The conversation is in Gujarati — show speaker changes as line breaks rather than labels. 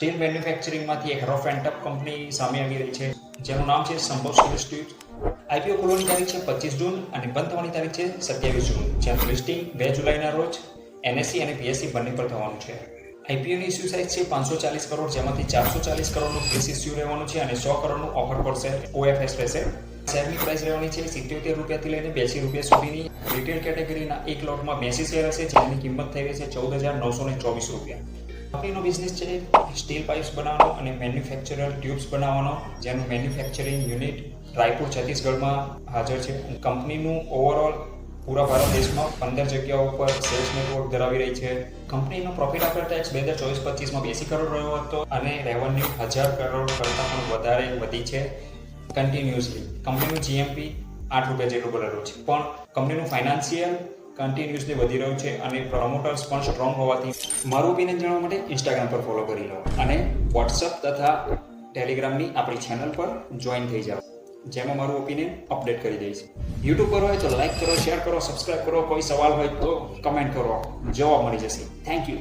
સ્ટીલ મેન્યુફેક્ચરિંગમાંથી એક રફ એન્ડ ટફ કંપની સામે આવી રહી છે, જેનું નામ છે સંભવ ઇન્સ્ટિટ્યૂટ આઈપીઓ ખોલવાની તારીખ છે પચીસ જૂન અને બંધ થવાની તારીખ છે સત્યાવીસ જૂન, જેનું લિસ્ટિંગ બે જુલાઈના રોજ એનએસસી અને પીએસસી બંને પર થવાનું છે. આઈપીઓની ઇસ્યુ સાઇઝ છે પાંચસો ચાલીસ કરોડ, જેમાંથી ચારસો ચાલીસ કરોડનું ફેસ ઇસ્યુ રહેવાનું છે અને સો કરોડનું ઓફર પડશે ઓએફએસ રહેશે શેરની પ્રાઇસ રહેવાની છે સિત્યોતેર રૂપિયાથી લઈને બેસી રૂપિયા સુધીની. રિટેલ કેટેગરીના એક લોટમાં બેસી શેર હશે, જેની કિંમત થઈ રહી છે ચૌદ હજાર નવસો ને ચોવીસ રૂપિયા. કંપનીનો બિઝનેસ છે સ્ટીલ પાઇપ્સ બનાવવાનો અને મેન્યુફેક્ચરર ટ્યુબ્સ બનાવવાનો. જેનું મેન્યુફેક્ચરિંગ યુનિટ રાયપુર, છત્તીસગઢમાં હાજર છે. કંપનીનું ઓવરઓલ પૂરા ભારત દેશમાં પંદર જગ્યાઓ પર સેલ્સ નેટવર્ક ધરાવી રહી છે. કંપનીનો પ્રોફિટ આફ્ટર ટેક્સ બે હજાર ચોવીસ પચીસમાં બેસી કરોડ રહ્યો હતો અને રેવન્યુ હજાર કરોડ કરતાં પણ વધારે વધી છે કન્ટિન્યુઅસલી કંપનીનું જીએમપી આઠ રૂપિયા જેટલું બનેલું છે. પણ કંપનીનું ફાઇનાન્શિયલ કન્ટિન્યુઅસલી વધી રહ્યું છે અને પ્રમોટર્સ પણ સ્ટ્રોંગ હોવાથી મારું ઓપિનિયન જાણવા માટે ઇન્સ્ટાગ્રામ પર ફોલો કરી લો અને વોટ્સઅપ તથા ટેલિગ્રામની આપણી ચેનલ પર જોઈન થઈ જાઓ, જેમાં મારું ઓપિનિયન અપડેટ કરી દઈશ. યુટ્યુબ પર હોય તો લાઈક કરો શેર કરો સબસ્ક્રાઈબ કરો. કોઈ સવાલ હોય તો કમેન્ટ કરો. જવાબ મળી જશે. Thank you